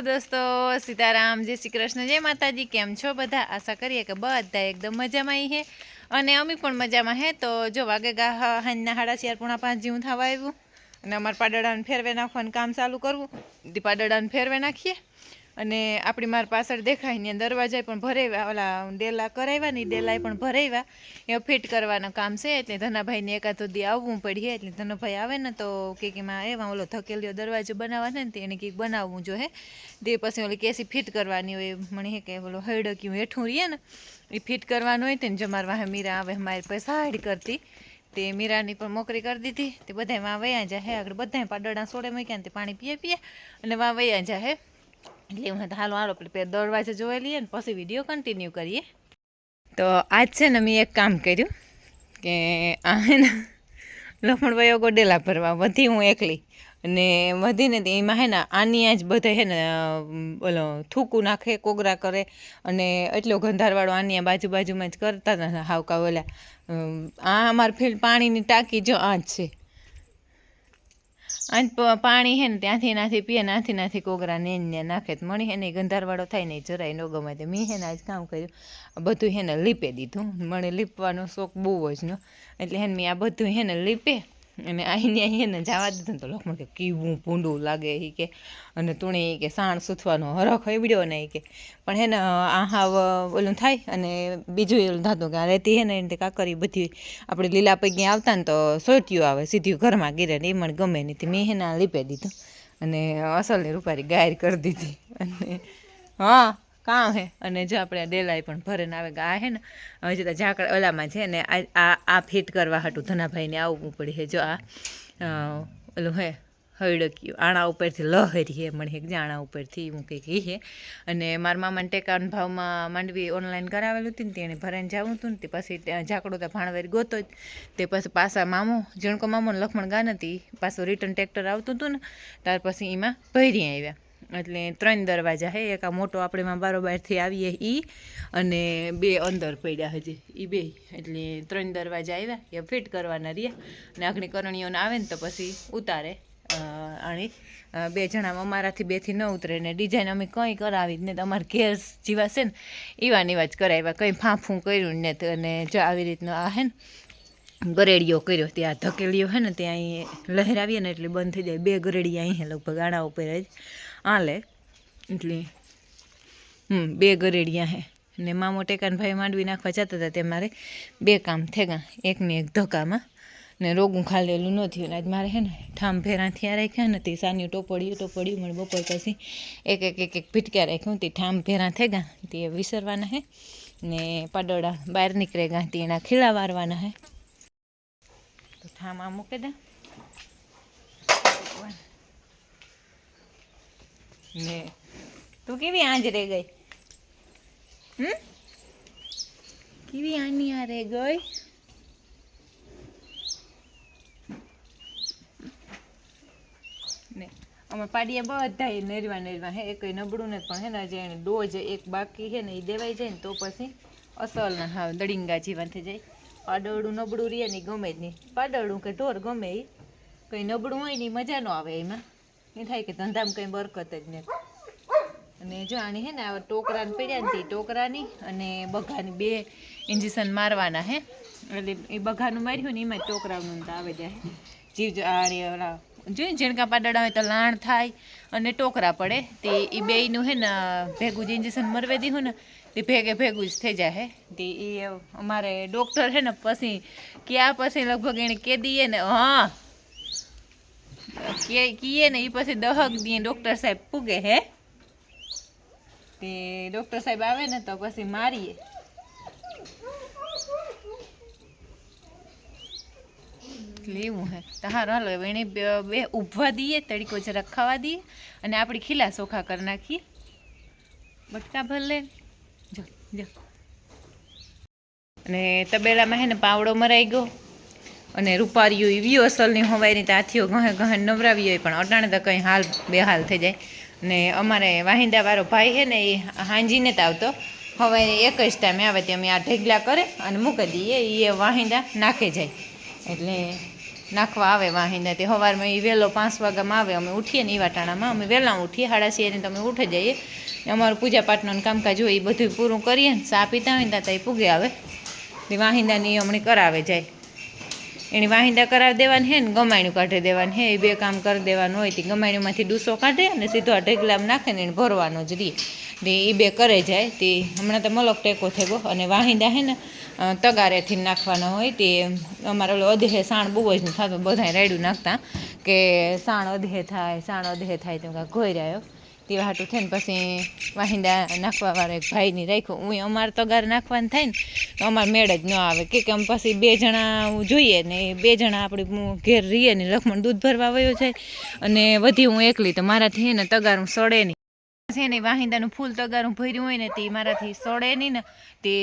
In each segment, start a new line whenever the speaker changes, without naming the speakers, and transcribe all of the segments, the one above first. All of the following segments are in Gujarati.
દોસ્તો, સીતારામ, જય શ્રી કૃષ્ણ, જય માતાજી, કેમ છો બધા? આશા કરીએ કે બધા એકદમ મજામાં હે. અને અમે પણ મજામાં હે. તો જો વાગે ગા હાંજના હાડા ચાર પૂણા પાંચ જેવું થવા આવ્યું. અને અમારે પાડડાને ફેરવે નાખવાનું કામ ચાલુ કરવું. પાડડાને ફેરવે નાખીએ. અને આપણી માર પાછળ દેખાય ને દરવાજા પણ ભરાવ્યા ઓલા ડેલા કરાવ્યા ને ડેલાએ પણ ભરાવ્યા એ ફિટ કરવાનું કામ છે, એટલે ધનાભાઈને એકાદ દી આવવું પડીએ, એટલે ધનાભાઈ આવે ને તો કે કે માં એમાં ઓલો ધકેલ્યો દરવાજો બનાવવાનો ને એને કંઈક બનાવવું જો હે. તે પછી ઓલી કેસી ફિટ કરવાની હોય મને કે ઓલો હળડક્યું હેઠું રહીએ ને, એ ફિટ કરવાનું હોય તેને જમાર વાહે મીરા આવે, મારી પાસે હાડ કરતી. તે મીરાની પણ મોકરી કરી દીધી, તે બધાય વાં વયા જાહે આગળ બધાય પાડડા સોડે મૂક્યા ને તે પાણી પીએ પીએ, અને વાં વયા જાય હે. એટલે હું હાલો હાલો, પેલી દોડવા છે જોઈ લઈએ ને પછી વીડિયો કન્ટિન્યુ કરીએ. તો આજ છે ને મેં એક કામ કર્યું કે આ હે ને લખણભાઈઓ ગોડેલા ભરવા વધી હું એકલી. અને વધીને એમાં હે ને આની આજ બધે હે ને ઓલો થૂકું નાખે, કોગરા કરે અને એટલો ગંધારવાળો આની બાજુ બાજુમાં જ કરતા હતા હાવકા ઓલા. આ અમાર ફિલ્ડ પાણીની ટાંકી જો આ જ છે. પ- પાણી હે ને ત્યાંથી નાથી પીએ, નાથી નાથી કોગરા ને ને નાખે તો મણી હે ને ગંધારવાળો થાય નહીં જરાય ન ગમે તે. મેં હે ને આજ કામ કર્યું બધું હે ને લીપે દીધું. મને લીપવાનો શોખ બહુ જ નો. એટલે હે ને મેં આ બધું હે ને લીપે અને આઈને હે ને જવા દીધું તો લોકો કે કીવું ભૂંડું લાગે એ કે, અને તુણી કે સાણ સૂથવાનો હરખ હબડ્યો ને કે. પણ હે ને, આ ઓલું થાય અને બીજું એવું થતું કે આ રેતી હે ને એને કાકરી બધી આપણે લીલા પૈકી આવતા ને તો સોટ્યું આવે, સીધું ઘરમાં ગીરે ને એ મને ગમે નહીં મેં હેના લીપે દીધું અને અસલને રૂપારી ગાયર કરી દીધી. અને હા કાં હે. અને જો આપણે ડેલાઈ પણ ભરીને આવે કે આ ને હજી તો ઝાકળ ઓલામાં છે ને, આ આ ફિટ કરવા હાટું ધનાભાઈને આવવું પડે છે જો આ ઓલું હે, હળક્યું. આણા ઉપરથી લહેરી હે મને એક જાણા ઉપરથી હું કંઈક ઈ હે. અને મારા મામાને ટેકાના ભાવમાં માંડવી ઓનલાઈન કરાવેલું હતું ને, તેણે ભરાઈને જવું હતું ને, તે પછી ઝાકડો તો ભાણવેર ગોતો જ. તે પછી પાછા મામો, જણકો મામો લખમણ હતી નથી પાછું રિટર્ન ટ્રેક્ટર આવતું હતું ને, ત્યાર પછી એમાં ભરી આવ્યા. એટલે ત્રણ દરવાજા હે, એક આ મોટો આપણે એમાં બારોબારથી આવીએ એ અને બે અંદર પડ્યા હજી એ બે. એટલે ત્રણ દરવાજા આવ્યા એ ફિટ કરવાના રહ્યા. અને આખણી કરણીઓને આવે ને તો પછી ઉતારે. આણી બે જણા અમારાથી બેથી ન ઉતરે ને ડિઝાઇન અમે કંઈ કરાવી જ ને તમારે ઘેર જેવા છે ને, એવા ને એવા જ કરાવ્યા કંઈ ફાંફું કર્યું ને અને જો આવી રીતનું આ હે ને ગરેડીઓ કર્યો, ત્યાં ધકેલીઓ હે ને, ત્યાં અહીં લહેરાવીએ ને એટલે બંધ થઈ જાય. બે ગરેડી અહીં લગભગ આણા ઉપર જ. આલે એટલે, હમ, બે ગરેડિયા હે. ને મામો ટેકાન ભાઈ માંડવી નાખવા જતા હતા તે મારે બે કામ થેગા. એકને એક ધક્કામાં, ને રોગું ખાલેલું ન થયું. ને આજ મારે હે ને, ઠામ ભેરા થયા રાખ્યા ને, તે સાની ટોપડ્યું ટોપડિયું, મને બપોર પછી એક એક એક એક ભીટક્યા રાખ્યું. તે ઠામ ભેરા થેગા, તે વિસરવાના હે. ને પાડોળા બહાર નીકળે ગાંધી એના ખીલા વારવાના હે. આ મૂકી દે. ને તું કેવી આંજરે ગઈ? હમ? કેવી આની આ રે ગઈ? ને અમે પાડીએ બધા નેરવા નેરવા, હે એક નબળું ને પણ હે ને જે ડોજ એક બાકી છે ને એ દેવાઈ જાય ને તો પછી અસલ ના હા દડિંગા જીવન થઈ જાય. પાડોળું નબળું રહે નહીં ગમે જ નહીં. પાડોળું કે ઢોર ગમે એ કંઈ નબળું હોય નહીં મજા ન આવે એમાં. એ થાય કે ધંધામાં કંઈ બરકત જ નહીં અને જો આની હે ને આ ટોકરાને પડ્યા ને તે ટોકરાની અને બઘાની બે ઇન્જેક્શન મારવાના હે. એટલે એ બઘાનું માર્યું ને એમાં ટોકરાનું આવે જાય. જીવ આણી ઓલા જોઈએ જેણકા પાડડા હોય તો લાણ થાય અને ટોકરા પડે. તે એ બેયનું હે ને ભેગું જે ઇન્જેક્શન મરવે દીધું ને તે ભેગે ભેગું જ થઈ જાય હે? તે એ અમારે ડૉક્ટર છે ને પછી ક્યાં પછી લગભગ એને કે દઈએ ને, હા. કે કીએ ને એ પછી દહક દીએ ડૉક્ટર સાહેબ પૂગે હે. તે ડૉક્ટર સાહેબ આવે ને તો પછી મારીએ. લેવું હે. તો હારું, હાલો એને બે ઊભવા દઈએ, તડકો જરાક ખાવા દઈએ અને આપણી ખીલા ચોખા કરી નાખીએ. બટકા ભલે અને તબેલામાં હે ને પાવડો મરાઈ ગયો. અને રૂપારીઓ એવી અસલની હોવાયની તાથીઓ ગહે ગહે નવરાવી હોય પણ અટાણે તો કંઈ હાલ બે હાલ થઈ જાય. ને અમારે વાહિંદાવાળો ભાઈ છે ને એ હાંજીને જ આવતો. હવે એક જ ટાઈમે આવે તે અમે આ ઢેગલા કરે અને મૂકી દઈએ એ વાહિંદા નાખે જાય. એટલે નાખવા આવે વાહિંદા. તે સવારમાં એ વહેલો પાંચ વાગ્યામાં આવે, અમે ઉઠીએ ને એ વાટાણામાં. અમે વહેલા ઉઠીએ સાડા છીએ ને તમે ઉઠી જઈએ. અમારું પૂજા પાઠનું ને કામકાજ હોય એ બધું પૂરું કરીએ ને સા પીતા હોય ને ત્યાં એ પૂગે આવે. તે વાહિંદાની હમણાં કરાવે જાય. એની વાહિંદા કરાવી દેવાની હે ને, ગમાયણું કાઢી દેવાનું હે, એ બે કામ કરી દેવાનું હોય તે ગમાયણુંમાંથી ડૂસો કાઢે અને સીધો આ ઢગલામાં નાખે ને એને ભરવાનો જ રીએ. એ બે કરે જાય, તે હમણાં તો મલક ટેકો થઈ ગયો અને વાહિંદા હે ને તગારેથી નાખવાના હોય તે અમારે ઓલો અધે સાણ બહુ જ થતું, બધાય રાયડું નાખતા કે સાણ અધે થાય, સાણ અધે થાય તો કાંઈ ઘોઈ રહ્યો તે હાટું થઈને પછી વાહિંદા નાખવા વાળો એક ભાઈની રાખ્યો. હું અમારે તગાર નાખવાનું થાય ને, તો અમારે મેળ જ ન આવે. કે કે આમ પછી બે જણા જોઈએ ને બે જણા આપણે ઘેર રહીએ ને, લખમણ દૂધ ભરવા વયો જાય. અને વધી હું એકલી, તો મારાથી એને તગાર હું સડે નહીં. છે ને વાહિંદાનું ફૂલ તગારું ભર્યું હોય ને તે મારાથી સડે નહીં ને, તે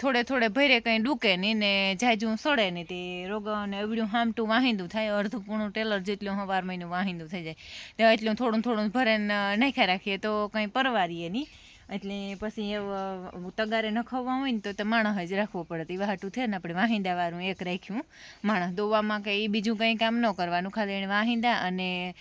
થોડે થોડે ભરે કંઈ ડૂકે નહીં ને જાજું સડે નહીં. તે રોગ અને અવડ્યું હામટું વાહિંદું થાય, અડધું પૂણું ટેલર જેટલું હવાર મહિનું વાહિંદું થઈ જાય. તો એટલું થોડું થોડું ભરે નાખ્યા રાખીએ તો કંઈ પરવારીએ નહીં. એટલે પછી એવું તગારે નખવવા હોય ને તો તો માણસ જ રાખવો પડે. એ હાટું છે ને આપણે વાહિંદાવાળું એક રાખ્યું. માણસ દોવામાં કે એ બીજું કંઈ કામ ન કરવાનું. ખાલી એને વાહિંદા અને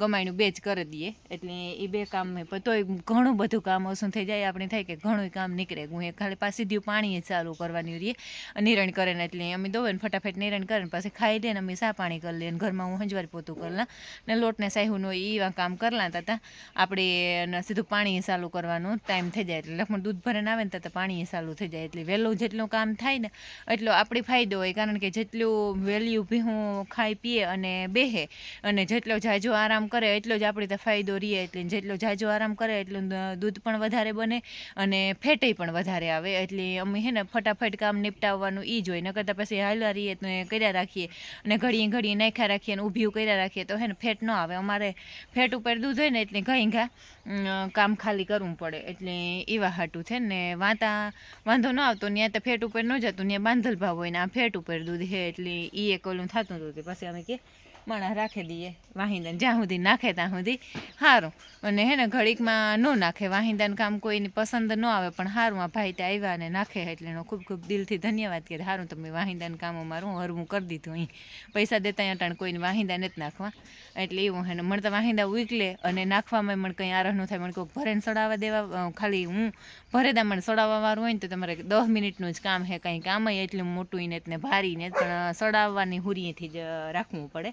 ગમાયનું બે કરી દઈએ. એટલે એ બે કામ તોય ઘણું બધું કામ ઓછું થઈ જાય. આપણે થાય કે ઘણું કામ નીકળે. હું એ ખાલી પાછી સીધું પાણી ચાલુ કરવાની રહીએ નિરણ કરે ને એટલે અમે દોવે ને ફટાફટ નિરણ કરે ને પછી ખાઈ લે ને અમે સા પાણી કરી લઈએ ઘરમાં હું હંજવાર પોતું કરલા ને લોટને સાહુનો એવા કામ કરલા હતા આપણે સીધું પાણી ચાલુ કરવાનું. ટાઈમ થઈ જાય એટલે લખમણ દૂધ ભરીને આવે ને તો પાણી ચાલુ થઈ જાય. એટલે વહેલું જેટલું કામ થાય ને એટલો આપણે ફાયદો હોય. કારણ કે જેટલું વહેલું ભીહું ખાઈ, પીએ અને બેહે અને જેટલો જાજો આરામ કરે એટલો જ આપણે તો ફાયદો રહીએ એટલે જેટલો જાજો આરામ કરે એટલું દૂધ પણ વધારે બને અને ફેટેય પણ વધારે આવે. એટલે અમે હે ને ફટાફટ કામ નિપટાવવાનું એ જ હોય. નકર તો પછી હાલવા રહીએ તો કર્યા રાખીએ અને ઘડીએ ઘડીએ નાખ્યા રાખીએ અને ઊભી કર્યા રાખીએ તો હે ને ફેટ ન આવે. અમારે ફેટ ઉપર દૂધ હોય ને એટલે ઘઈ ઘા કામ ખાલી કરવું પડે. એટલે એવા હાટું છે ને, વાંતા, વાંધો ન આવતો ત્યાં તો ફેટ ઉપર ન જતું ત્યાં બાંધલ ભાવ હોય ને, આ ફેટ ઉપર દૂધ છે એટલે એ એક ઓલું થતું હતું પછી અમે કે માણસ રાખી દઈએ વાહિંદાને જ્યાં સુધી નાખે ત્યાં સુધી સારું અને હે ને ઘડીકમાં ન નાખે, વાહિંદાનું કામ કોઈની પસંદ ન આવે, પણ સારું આ ભાઈ ત્યાં આવ્યા અને નાખે એટલે એનો ખૂબ ખૂબ દિલથી ધન્યવાદ કે સારું તમે વાહિંદાનું કામ અમારું હરવું કરી દીધું અહીં. પૈસા દેતા અટાણ કોઈને વાહિંદા નથી નાખવા. એટલે એવું હે ને મને તો વાહિંદા ઉકલે અને નાખવામાં મને કંઈ આરહ ન થાય. મને કોઈ ભરેને સડાવવા દેવા ખાલી હું ભરેદા મને સડાવવા વાળું હોય ને તો તમારે દસ મિનિટનું જ કામ હે, કંઈ કામ એટલું મોટું ને ને ભારી ને પણ સડાવવાની હુરીએથી જ રાખવું પડે.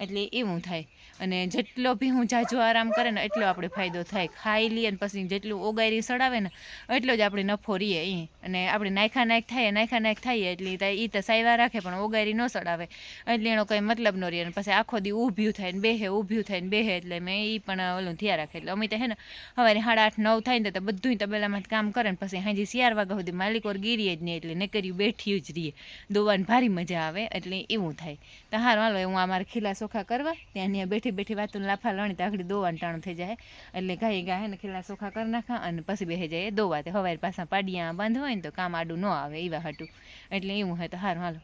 એટલે એવું થાય. અને જેટલો બી હું જાજો આરામ કરે ને એટલો આપણે ફાયદો થાય. ખાઈ લઈએ ને પછી જેટલું ઓગાયરી સડાવે ને એટલો જ આપણે નફો રહીએ એ અને આપણે નાયખા નાયક થાય નાયખા નાયક થાય એટલે એ તો સાયવા રાખે પણ ઓગાયરી ન સડાવે. એટલે એનો કંઈ મતલબ ન રહે અને પછી આખો દી ઊભ્યું થાય ને બેહે, ઊભ્યું થાય ને બેહે એટલે મેં એ પણ ઓલું થયા રાખે. એટલે અમે તો હે ને સવારે સાડા આઠ, નવ થાય ને તો બધું તબેલામાં કામ કરે ને પછી હાજી શિયાર વાગ્યા સુધી માલિક ઓર ગીરીએ જ નહીં એટલે નકર્યું બેઠી જ રહીએ. દોવાની ભારી મજા આવે એટલે એવું થાય. તો હારું, હાલો, હું અમારે ખીલા ચોખા કરવા, ત્યાં ત્યાં બેઠી બેઠી વાતો લાફા લણી તો આખડી દોવાનું થઈ જાય. એટલે ગાય ગાય ને ખીલા સોખા કરી નાખા અને પછી બેસે જાય દોવા તે હવારે પાછા પાડિયા બાંધવા હોય ને તો કામ આડું ન આવે એવા હાટું. એટલે એવું હોય તો હારું, હાલો.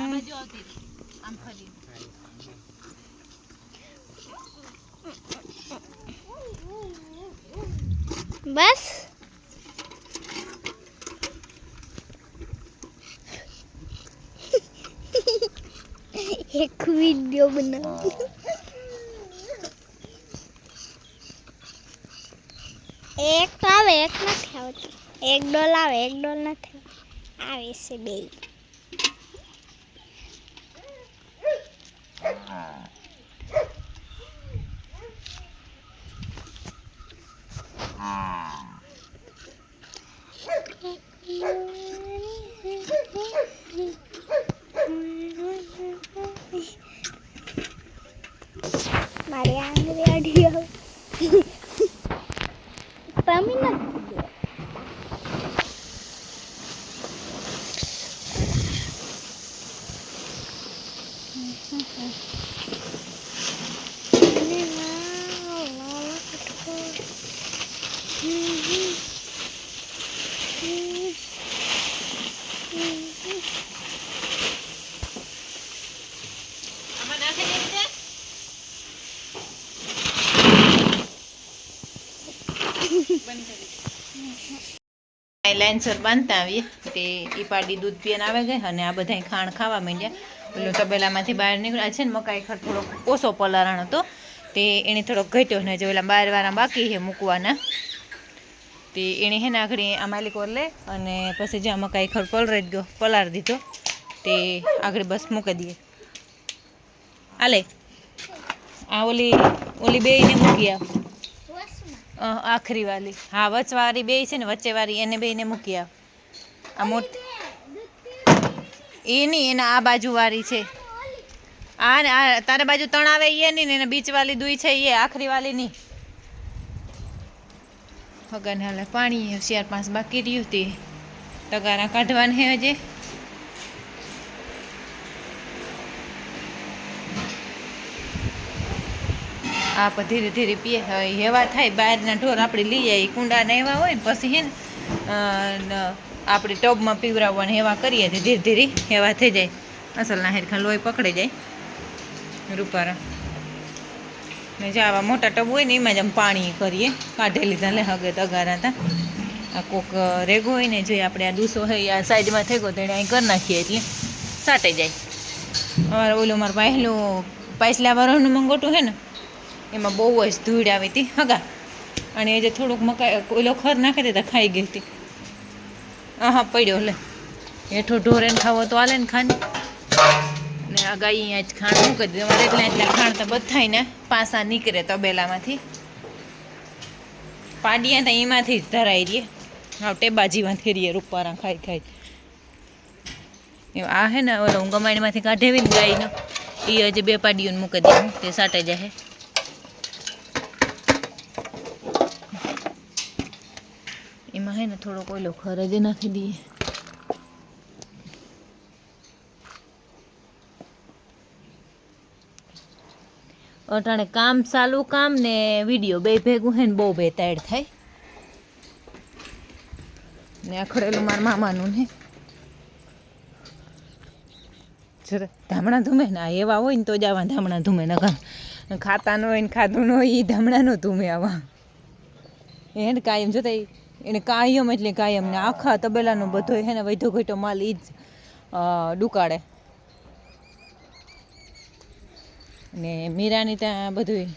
આમ
બસ. એક વીડિયો બનાવ. એક તો આવે, એક નથી આવતું. એક ડોલ આવે, એક ડોલ નથી આવે છે બે.
Thank you. લાઈનસર બાંધતા આવીએ. તે એ પાડી દૂધ પીને આવે ગઈ અને આ બધા ખાણ ખાવા માંડ્યા. પેલું તબેલામાંથી બહાર નીકળ્યા. છે ને મકાઈ ખર થોડો ઓછો પલારણ હતો. તે એણે થોડોક ઘટ્યો ને જો પેલા બાર વાળા બાકી છે મૂકવાના. તે એણે હે આગળ આ માલિકો લે અને પછી જ્યાં મકાઈ ખર પલરાઈ ગયો પલાર દીધો. તે આગળ બસ મૂકી દઈએ. આલે આ ઓલી ઓલી બેયને મૂકી આવ. આખરી વાલી. હા વચવાળી બે છે ને, વચ્ચે વાળી એને બેને મૂકી આવ. આ મોટી એ નહીં, એના આ બાજુ વાળી છે. આ ને, આ તારે બાજુ ત્રણ આવે એ નહીં ને, એને બીચ વાલી દુઈ છે એ, આખરી વાલી નહીં. હગન હાલે પાણી ચાર પાંચ બાકી રહ્યું હતી તગારા કાઢવાની હે હજે. આ પણ ધીરે ધીરે પીએ હેવા થાય, બહારના ઢોર આપણે લઈ જાય કુંડા નાવ્યા હોય ને, પછી હે ને આપણે ટબમાં પીવરાવવાને હેવા કરીએ તો ધીરે ધીરે હેવા થઈ જાય. અસલના હેરખા લોહી પકડી જાય. રૂપારા. ને જે આવા મોટા ટબ હોય ને, એમાં જ આમ પાણી કરીએ. કાઢી લીધા લે હગે તગારા હતા. આ કોક રેગો હોય ને જોઈએ આપણે આ ડૂસો હોય, આ સાઈડમાં થઈ ગયો, તો એને અહીં કરી નાખીએ એટલે સાટાઈ જાય. અમારે ઓલું મારું પહેલું પાછલા વાળાનું મંગોટું છે ને એમાં બહુ જ ધૂળ આવી હતી. હગા. અને એ જે થોડુંક મકાઈ, ઓલો ખર નાખી દેતા ખાઈ ગઈ હતી. હા હા પડ્યો લે. હેઠો ઢોરે ખાવો તો આલે ને ખાને. ને આ ગાય અહીંયા જ ખાંડ મૂકી કરી દીધું એટલા એટલા ખાણ તો બધાય ને પાસા નીકળે તબેલામાંથી પાડિયા તો એમાંથી જ ધરાઈ રહીએ. હા ટેબાજીમાંથી રહીએ, રૂપારા ખાઈ ખાઈ. આ હે ને ઓલો હું ગમાણીમાંથી કાઢેવી ને ગાયનો. એ હજી બે પાડીઓને મૂકી દે તે સાટે જાય હે ને, થોડો કોયલો ખર જ નાખી દઈએ. અટાણે કામ ચાલુ, કામ ને વીડિયો બે ભેગું હે ને, બહુ બેતાડ થાય. ને અખડેલું ખડેલું મારા મામાનું ને. જરા ધામણા ધૂમે ને, આ એવા હોય ને તો જ આવા ધામણા ધૂમે ન ખાતા ન હોય ને ખાધું ન હોય એ ધામણા નો ધૂમે આવા. એને કાયમ જોતા એને કાયમ એટલે કાયમ ને આખા તબેલાનો બધો એને વધો ઘટો માલ એ જ ડુકાડે ને મીરાની ત્યાં બધું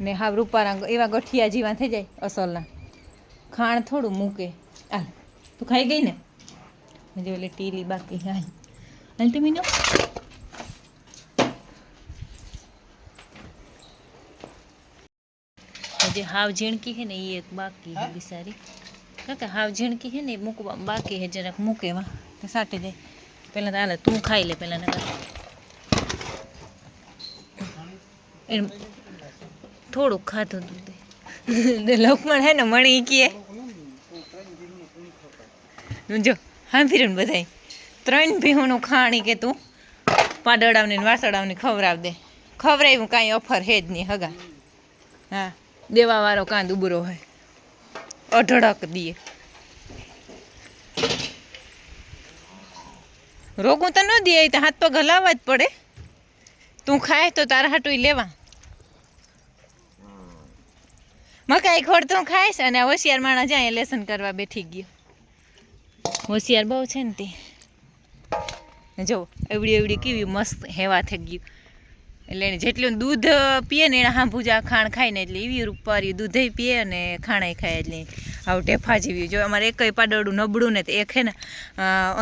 ને હાવ રૂપારા એવા ગઠિયા જેવા થઈ જાય અસલના. ખાણ થોડું મૂકે. આ તું ખાઈ ગઈ ને? જો એટલે ટીલી બાકી, હાલ. હાલ તમે હજી હાવ ઝીણકી હે ને એ એક બાકી હે? બિસારી કાકા હાવ ઝીણકી હે ને એ મૂકવા બાકી હે જરાક મૂકેવા એમાં. સાટી દે. પહેલાં તો હાલે તું ખાઈ લે પહેલાં નકર. થોડુંક ખાધું તું તે. ને લોકમણ હે ને મણી કીએ જો હા ફિરણ બધાય. ત્રણ ભીહોનું ખાણી કે તું. પાડડાવને વાસડાવને ખવડાવ દે. હું કાંઈ ઓફર હે જ નહીં હગા. હા. દેવાવાળો કાંદ ઉબરો હોય. અઢળક દીએ રોગું તો ન દે તો હાથ પગ હલાવવા જ પડે. તું ખાય તો તારા હાટું લેવા. મકાઈ ખોડ તું ખાઈશ અને હોશિયાર માણસ જાય લેસન કરવા બેઠી ગયો. હોશિયાર બહુ છે ને તે. જો એવડી એવડી કેવી મસ્ત હેવા થઈ ગયું. એટલે એને જેટલું દૂધ પીએ ને એના હાંભુજા ખાણ ખાય ને એટલે એવી રૂપારી દૂધે પીએ અને ખાણાય ખાય એટલે આવું ટેફા જેવી. જો અમારે એકય પાડોડું નબળું ને તો એક હે ને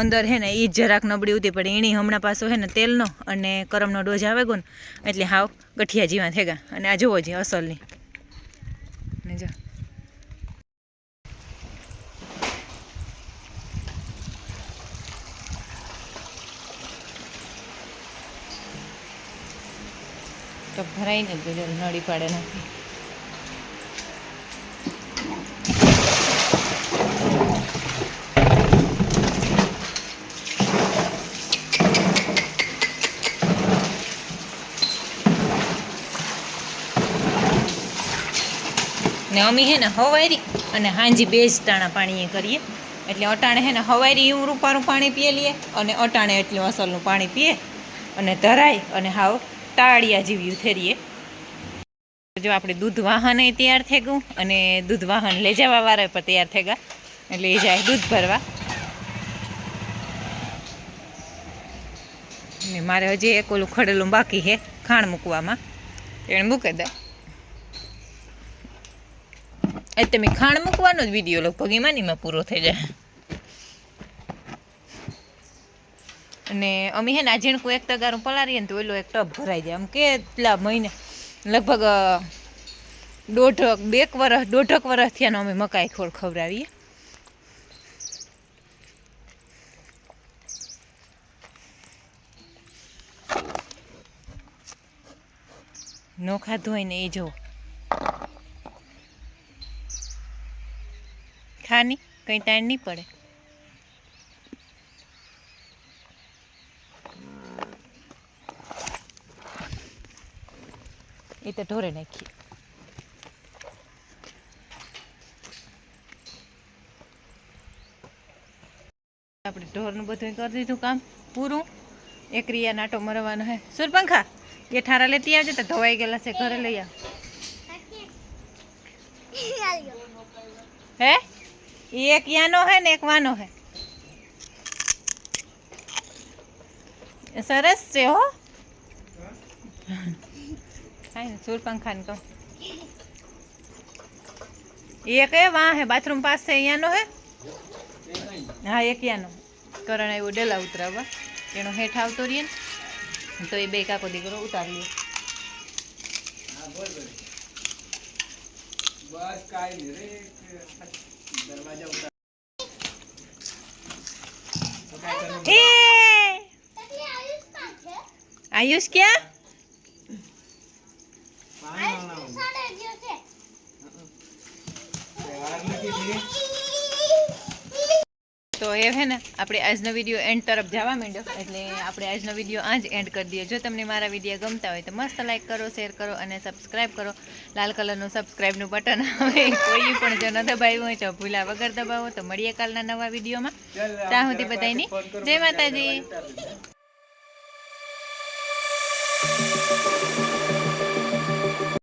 અંદર હે ને એ જ જરાક નબળી ઉતી પણ એની હમણાં પાછો હે ને તેલનો અને કરમનો ડોઝ આવે ગયો ને એટલે હાવ ગઠિયા જીવા થઈ ગયા અને આ જોવો છે અસલની. ને જો. તો ભરાઈને જ જો નળી પાડે નાખી. ને અમે હે ને હવારી અને હાંજી બે જ ટાણા પાણીએ કરીએ. એટલે અટાણે હે ને હવારી રૂપારું પાણી પીએ લઈએ અને અટાણે એટલું અસલનું પાણી પીએ અને ધરાય અને હાવ ટાળિયા જેવી ઉથેરીએ. જો આપણે દૂધ વાહન તૈયાર થઈ ગયું અને દૂધ વાહન લઈ જવા વાળા પણ તૈયાર થઈ ગયા. એટલે એ જાય દૂધ ભરવા. ને મારે હજી એક ઓલું ખડેલું બાકી છે ખાણ મૂકવામાં. એને મૂકી દે. એ તમે ખાણ મૂકવાનો જ વીડિયો લગભગ એમાં પૂરો થઈ જાય. અને અમે હે ને આ એક તગારું પલારીએ ને તો ઓલો એક ટબ ભરાઈ જાય. આમ કેટલા મહિને? લગભગ દોઢક બેક વરસ, દોઢક વરસ થયા અમે મકાઈ ખોળ ખવડાવીએ. નો ખાધું હોય ને એ જો ખાની? કંઈ તાણ નહીં પડે. એ તો ઢોરે નાખીએ. આપણે ઢોરનું બધું કરી દીધું કામ પૂરું. એક રિયા નાટો મરવાનો હે. સુરપંખા, એ ઠારા લેતી આવજે તો ધોવાઈ ગયેલા છે, ઘરે લઈ આવ. હે? એ એક યાનો હે ને એક વાનો હે. સરસ છે હો. કાંઈ નહીં સુરપંખાને કહું એક એ વાં હે બાથરૂમ પાસે અહીંયાનો હે હા એક યાનો કરણ આવ્યો ડેલા ઉતરાવવા એનો હેઠ આવતો રહીએ ને તો એ બે કાકો દીકરો ઉતારી લે
બસ કાંઈ નહીં રે દરવાજા ઉતાર
એ આયુષ ક્યાં તો એ હે ને, આપણે આજનો વીડિયો એન્ડ તરફ જવા માંડ્યો. એટલે આપણે આજનો વીડિયો આ જ એન્ડ કરી દઈએ. જો તમને મારા વીડિયો ગમતા હોય તો મસ્ત લાઈક કરો શેર કરો અને સબસ્ક્રાઈબ કરો. લાલ કલરનું સબસ્ક્રાઈબનું બટન આવે. કોઈ પણ જો ન દબાવ્યું હોય તો ભૂલા વગર દબાવો, તો મળીએ કાલના નવા વિડીયોમાં ત્યાં સુધી બધાની જય માતાજી.